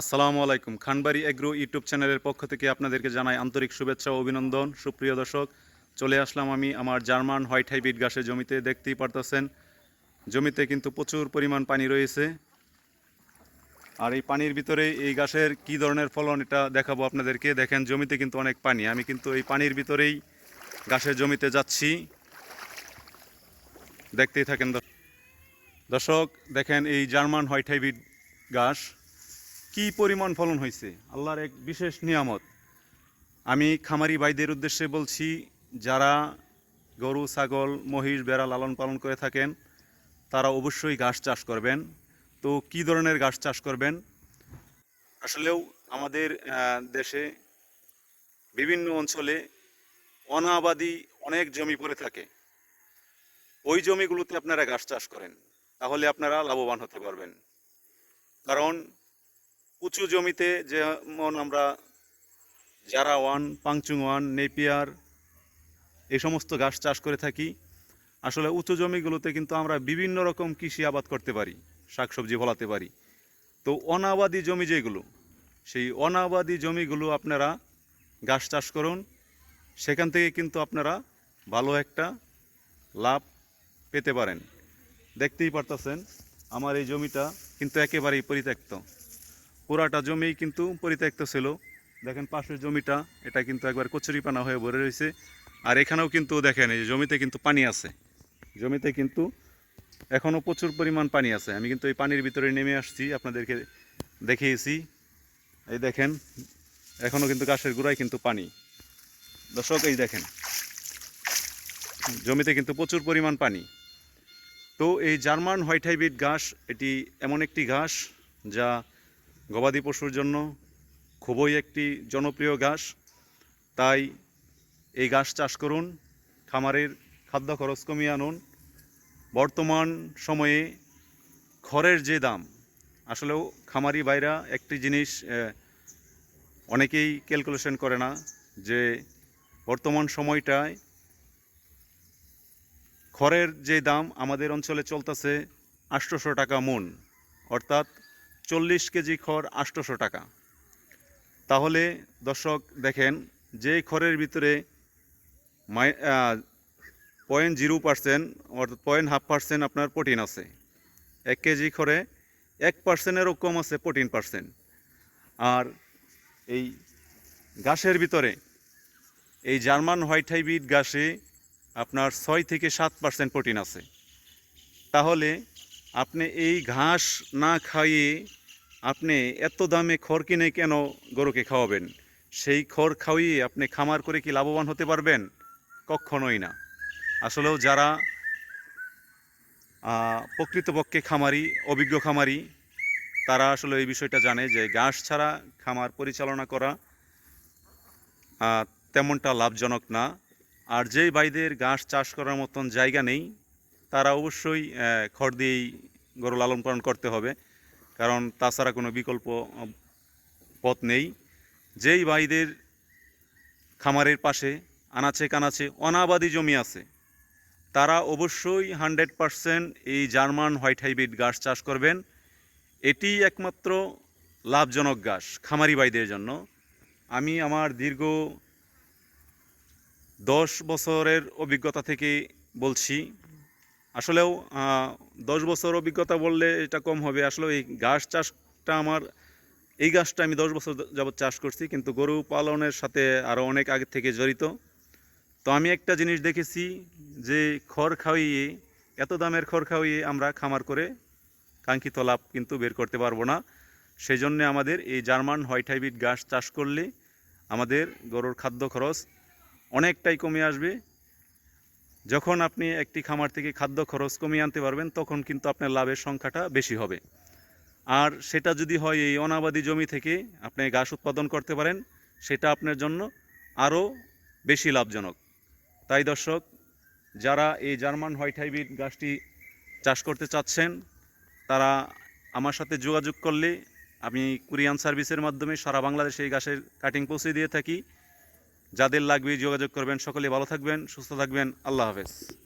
আসসালামু আলাইকুম। Khanbari agro YouTube চ্যানেলের পক্ষ থেকে আপনাদেরকে জানাই আন্তরিক শুভেচ্ছা ও অভিনন্দন। সুপ্রিয় দর্শক, চলে আসলাম আমি আমার জার্মান হোয়াইট হাইব্রিড গাছের জমিতে। দেখতেই পারতেছেন, জমিতে কিন্তু প্রচুর পরিমাণ পানি রয়েছে। আর এই পানির ভিতরে এই গাছের কি ধরনের ফলন এটা দেখাবো আপনাদেরকে। দেখেন, জমিতে কিন্তু অনেক পানি। আমি কিন্তু এই পানির ভিতরেই গাছের জমিতে যাচ্ছি। দেখতেই থাকেন দর্শক। দেখেন এই জার্মান হোয়াইট হাইব্রিড গাছ কি পরিমাণ ফলন হয়েছে? আল্লাহর এক বিশেষ নিয়ামত। আমি খামারি ভাইদের উদ্দেশ্যে বলছি, যারা গরু, ছাগল, মহিষ বেড়া লালন পালন করে থাকেন, তারা অবশ্যই ঘাস চাষ করবেন। তো কি ধরনের ঘাস চাষ করবেন? আসলেও আমাদের দেশে বিভিন্ন অঞ্চলে অনাবাদি অনেক জমি পড়ে থাকে। ওই জমিগুলোতে আপনারা ঘাস চাষ করেন, তাহলে আপনারা লাভবান হতে পারবেন। কারণ উঁচু জমিতে যেমন আমরা জারা ওয়ান, পাংচুং ওয়ান, নেপিয়ার, এই সমস্ত গাছ চাষ করে থাকি, আসলে উঁচু জমিগুলোতে কিন্তু আমরা বিভিন্ন রকম কৃষি আবাদ করতে পারি, শাকসবজি ফলাতে পারি। তো অনাবাদি জমি যেগুলো, সেই অনাবাদি জমিগুলো আপনারা গাছ চাষ করুন, সেখান থেকে কিন্তু আপনারা ভালো একটা লাভ পেতে পারেন। দেখতেই পারতেছেন, আমার এই জমিটা কিন্তু একেবারেই পরিত্যক্ত। পুরাটা জমি কিন্তু পরিত্যক্ত ছিল। দেখেন পাশের জমিটা, এটা কিন্তু একবার কচুরিপানা হয়ে ভরে রয়েছে। আর এখানেও কিন্তু দেখেন, এই জমিতে কিন্তু পানি আছে। জমিতে কিন্তু এখনও প্রচুর পরিমাণ পানি আছে। আমি কিন্তু এই পানির ভিতরে নেমে আসছি, আপনাদেরকে দেখিয়েছি। এই দেখেন এখনও কিন্তু গাছের গোড়ায় কিন্তু পানি। দর্শক, এই দেখেন, জমিতে কিন্তু প্রচুর পরিমাণ পানি। তো এই জার্মান হোয়াইট হাইব্রিড ঘাস, এটি এমন একটি ঘাস যা গবাদি পশুর জন্য খুবই একটি জনপ্রিয় ঘাস। তাই এই ঘাস চাষ করুন, খামারের খাদ্য খরচ কমিয়ে আনুন। বর্তমান সময়ে খড়ের যে দাম, আসলেও খামারি বাইরা একটি জিনিস অনেকেই ক্যালকুলেশন করে না যে বর্তমান সময়টায় খড়ের যে দাম আমাদের অঞ্চলে চলতেছে আটশোশো টাকা মন। অর্থাৎ চল্লিশ কেজি খড় আটশোশো টাকা। তাহলে দর্শক দেখেন যে খড়ের ভিতরে মাই পয়েন্ট জিরো পার্সেন্ট অর্থাৎ পয়েন্ট হাফ পার্সেন্ট আপনার প্রোটিন আছে। এক কেজি খড়ে এক পার্সেন্টেরও কম আছে প্রোটিন পার্সেন্ট আর এই ঘাসের ভিতরে, এই জার্মান হোয়াইট হাইব্রিড ঘাসে আপনার ছয় থেকে সাত পার্সেন্ট প্রোটিন আছে। তাহলে আপনি এই ঘাস না খাইয়ে আপনি এত দামে খড় কিনে কেন গরুকে খাওয়াবেন? সেই খড় খাওয়িয়ে আপনি খামার করে কি লাভবান হতে পারবেন? কখনোই না। আসলেও যারা প্রকৃতপক্ষে খামারি, অভিজ্ঞ খামারি, তারা আসলে এই বিষয়টা জানে যে ঘাস ছাড়া খামার পরিচালনা করা তেমনটা লাভজনক না। আর যেই ভাইদের ঘাস চাষ করার মতন জায়গা নেই তারা অবশ্যই খড় দিয়েই গরু লালন পালন করতে হবে। কারণ তাছাড়া কোনো বিকল্প পথ নেই। যেই ভাইদের খামারের পাশে আনাচে কানাচে অনাবাদি জমি আছে, তারা অবশ্যই হান্ড্রেড পারসেন্ট এই জার্মান হোয়াইট হাইব্রিড ঘাস চাষ করবেন। এটি একমাত্র লাভজনক ঘাস খামারি ভাইদের জন্য। আমি আমার দীর্ঘ দশ বছরের অভিজ্ঞতা থেকে বলছি আসলেও দশ বছর অভিজ্ঞতা বললে এটা কম হবে। আসলে এই ঘাস চাষটা আমার, এই গাছটা আমি দশ বছর যাবৎ চাষ করছি, কিন্তু গরু পালনের সাথে আরও অনেক আগে থেকে জড়িত। তো আমি একটা জিনিস দেখেছি যে, খড় খাওয়িয়ে এত দামের খড় খাওয়িয়ে আমরা খামার করে কাঙ্ক্ষিত লাভ কিন্তু বের করতে পারব না। সেই জন্যে আমাদের এই জার্মান হোয়াইট হাইব্রিড ঘাস চাষ করলে আমাদের গরুর খাদ্য খরচ অনেকটাই কমে আসবে। যখন আপনি একটি খামার থেকে খাদ্য খরচ কমিয়ে আনতে পারবেন, তখন কিন্তু আপনার লাভের সংখ্যাটা বেশি হবে। আর সেটা যদি হয় এই অনাবাদি জমি থেকে আপনি ঘাস উৎপাদন করতে পারেন, সেটা আপনার জন্য আরও বেশি লাভজনক। তাই দর্শক, যারা এই জার্মান হোয়াইট হাইব্রিড গাছটি চাষ করতে চাচ্ছেন, তারা আমার সাথে যোগাযোগ করলে আমি কুরিয়ান সার্ভিসের মাধ্যমে সারা বাংলাদেশে এই গাছের কাটিং পৌঁছে দিয়ে থাকি। যাদের লাগবে যোগাযোগ করবেন সকলে ভালো থাকবেন সুস্থ থাকবেন। আল্লাহ হাফেজ।